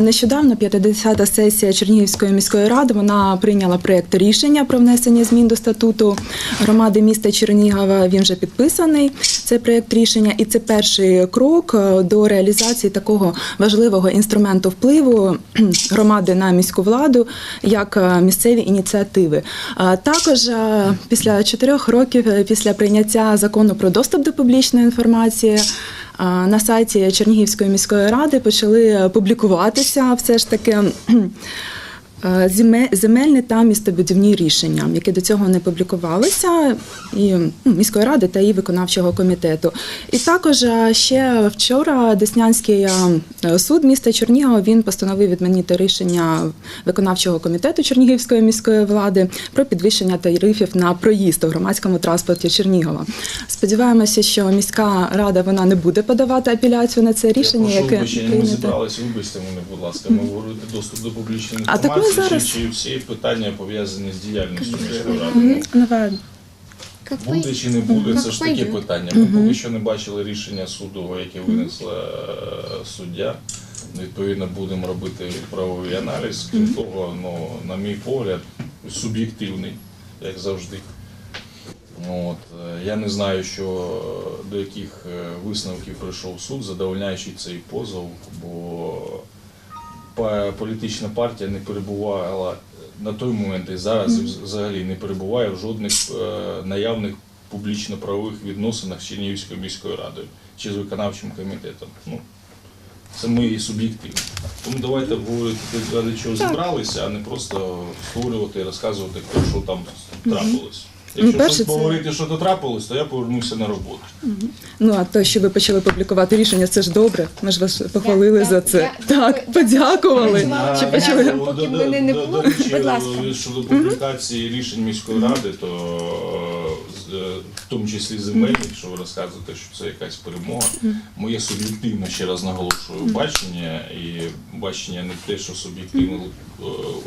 Нещодавно 50-та сесія Чернігівської міської ради вона прийняла проєкт рішення про внесення змін до статуту громади міста Чернігова. Він вже підписаний. Цей проєкт рішення, і це перший крок е, до реалізації такого важливого інструменту впливу громади на міську владу, як е, місцеві ініціативи. Також е, після чотирьох років е, після прийняття закону про доступ до публічної інформації. На сайті Чернігівської міської ради почали публікуватися все ж таки земельні та містобудівні рішення, які до цього не публікувалися і ну, міської ради та її виконавчого комітету. І також е, ще вчора Деснянський е, суд міста Чернігова він постановив відмінити рішення виконавчого комітету Чернігівської міської влади про підвищення тарифів на проїзд у громадському транспорті Чернігова. Сподіваємося, що міська рада вона не буде подавати апеляцію на це рішення, Я прошу яке ми зібралися, вибачте мене, будь ласка. Ми говорили доступ до публічної А так ми інформації, зараз- чи, чи всі питання пов'язані з діяльністю міської ради. Мгм, Буде чи не буде, це ж таке питання. Ми поки що не бачили рішення суду, яке винесла е, суддя. Відповідно, будемо робити правовий аналіз. Крім того, ну, на мій погляд, суб'єктивний, як завжди. От, е, я не знаю, що до яких е, висновків прийшов суд, задовольняючи цей позов, бо політична партія не перебувала на той момент і зараз вз- взагалі не перебуває в жодних е, наявних публічно-правових відносинах з Чернігівською міською радою чи з виконавчим комітетом. Ну, це ми суб'єктивні. Тому давайте обговорювати те, ради чого зібралися, а не просто створювати і розказувати, хто що там трапилось. Якщо Ну, перше, щось це- поговорити, що то трапилось, то я повернуся на роботу. Ну а то, що ви почали публікувати рішення, це ж добре. Ми ж вас похвалили Так, за так, це. я- так, я- подякували. я- Чи я- почали? я- поки До- мене не до- було, до речі, будь ласка. щодо публікації рішень міської ради, то е, з- е, в тому числі земельних, що ви розказуєте, що це якась перемога. Моє суб'єктивне, ще раз наголошую, бачення і бачення не те, що суб'єктивно е,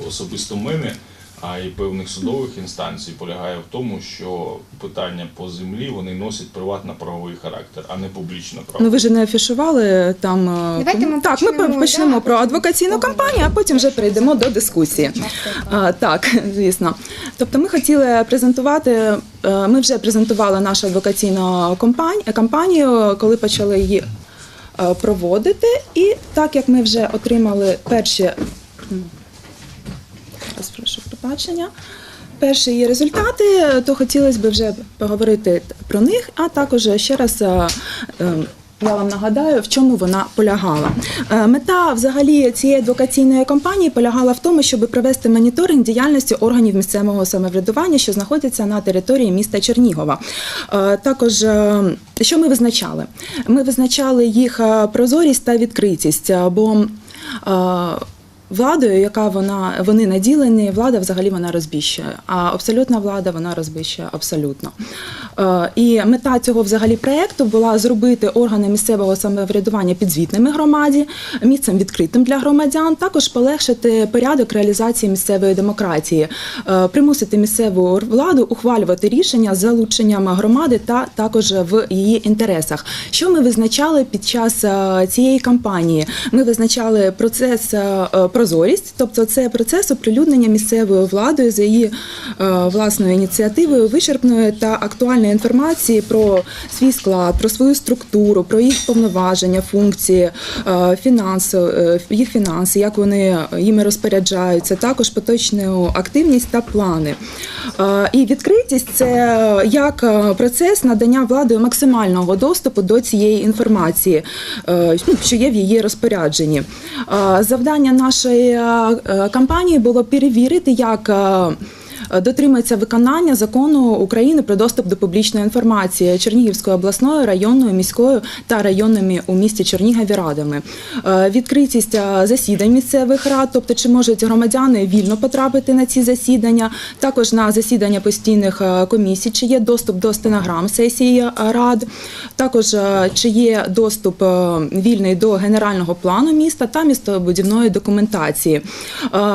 особисто мене. А і певних судових інстанцій полягає в тому, що питання по землі вони носять приватно-правовий характер, а не публічно-правовий. Ну ви ж не афішували там. е, Давайте ми так, ми почнемо, да, про адвокаційну кампанію, а потім вже перейдемо до дискусії. А, так, звісно. Тобто, ми хотіли презентувати. е, Ми вже презентували нашу адвокаційну компанію, кампанію, коли почали її е, проводити. І так як ми вже отримали перші пробачення. Перші її результати, то хотілося б вже поговорити про них, а також ще раз. е, е, Я вам нагадаю, в чому вона полягала. Е, Мета взагалі цієї адвокаційної кампанії полягала в тому, щоб провести моніторинг діяльності органів місцевого самоврядування, що знаходяться на території міста Чернігова. Також що ми визначали? Ми визначали їх прозорість та відкритість, бо Владою, яка вона вони наділені, влада взагалі вона розбіщує. А абсолютна влада вона розбіщує абсолютно. Е, і мета цього взагалі проекту була зробити органи місцевого самоврядування підзвітними громаді, місцем відкритим для громадян, також полегшити порядок реалізації місцевої демократії, е, примусити місцеву владу ухвалювати рішення з залученням громади та також в її інтересах. Що ми визначали під час е, цієї кампанії? Ми визначали процес прозорість, тобто це процес оприлюднення місцевою владою за її е, власною ініціативою вичерпної та актуальної інформації про свій склад, про свою структуру, про їх повноваження, функції, е, фінанси, е, їх фінанси, як вони їми розпоряджаються, також поточну активність та плани. Е, І відкритість це як е, процес надання владою максимального доступу до цієї інформації, е, ну, що є в її розпорядженні. Завдання нашої кампанії було перевірити, як. Е, Дотримується виконання закону України про доступ до публічної інформації Чернігівською обласною, районною, міською та районними у місті Чернігові радами. Е, Відкритість е, засідань місцевих рад, тобто чи можуть громадяни вільно потрапити на ці засідання, також на засідання постійних комісій, чи є доступ до стенограм сесії рад, також чи є доступ вільний до генерального плану міста та містобудівної документації.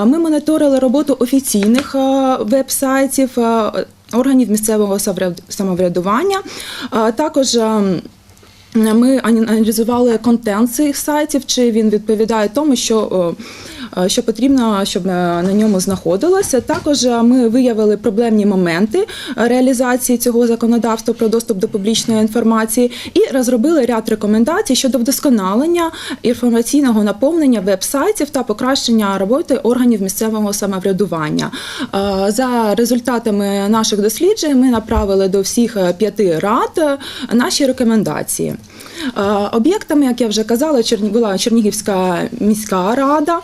Ми моніторили роботу офіційних е, веб-сайтів. е, Органів місцевого самоврядування, Е, також ем, Ми аналізували контент цих сайтів, чи він відповідає тому, що. Е, Що потрібно, щоб е, на ньому знаходилося. Також е, ми виявили проблемні моменти реалізації цього законодавства про доступ до публічної інформації і розробили ряд рекомендацій щодо вдосконалення інформаційного наповнення веб-сайтів та покращення роботи органів місцевого самоврядування. За результатами наших досліджень ми направили до всіх п'яти рад наші рекомендації. Об'єктами, як я вже казала, була Чернігівська міська рада,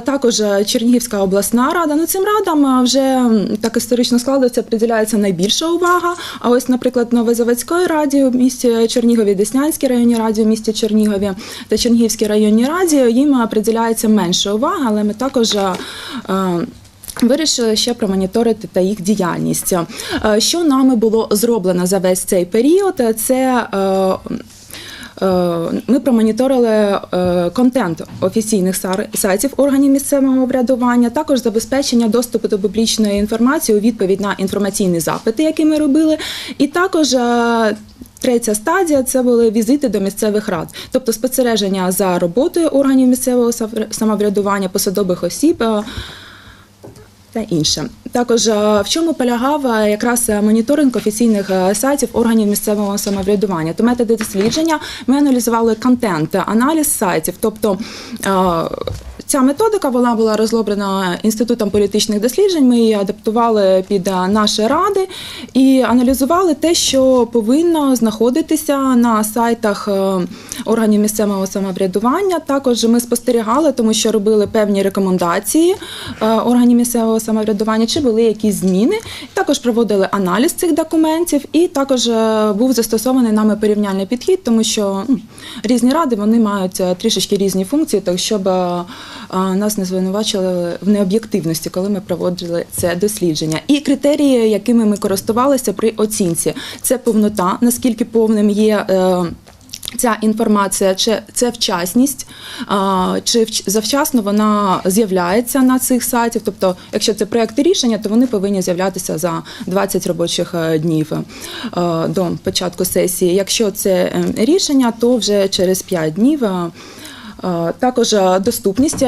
також е, Чернігівська обласна рада. Ну цим радам е, вже так історично складається, приділяється найбільша увага. А ось, наприклад, Новозаводської раді в місті Чернігові, Деснянській районній раді в місті Чернігові та Чернігівській районній раді їм е, приділяється менше уваги, але ми також. Вирішили ще промоніторити та їх діяльність. Що нами було зроблено за весь цей період? Це ми промоніторили е, контент офіційних сайтів органів місцевого врядування, також забезпечення доступу до публічної інформації у відповідь на інформаційні запити, які ми робили, і також. е, Третя стадія це були візити до місцевих рад, тобто спостереження за роботою органів місцевого самоврядування, посадових осіб, е, та інше. Також е, в чому полягав е, якраз е, моніторинг офіційних сайтів органів місцевого самоврядування. То методи дослідження ми аналізували контент, аналіз сайтів, тобто. Ця методика вона була розроблена інститутом політичних досліджень. Ми її адаптували під наші ради і аналізували те, що повинно знаходитися на сайтах органів місцевого самоврядування. Також ми спостерігали, тому що робили певні рекомендації органів місцевого самоврядування, чи були якісь зміни. Також проводили аналіз цих документів, і також е, був застосований нами порівняльний підхід, тому що м, різні ради вони мають е, трішечки різні функції, так щоб е, нас не звинувачили в необ'єктивності, коли ми проводили це дослідження. І критерії, якими ми користувалися при оцінці, це повнота, наскільки повним є. Ця інформація, чи це вчасність, чи завчасно вона з'являється на цих сайтах. Тобто, якщо це проекти рішення, то вони повинні з'являтися за 20 робочих е, днів е, до початку сесії. Якщо це е, рішення, то вже через 5 днів. Також доступність,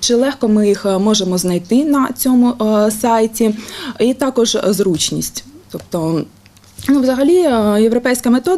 чи легко ми їх можемо знайти на цьому сайті, і також зручність. Тобто, ну, взагалі, європейська методика.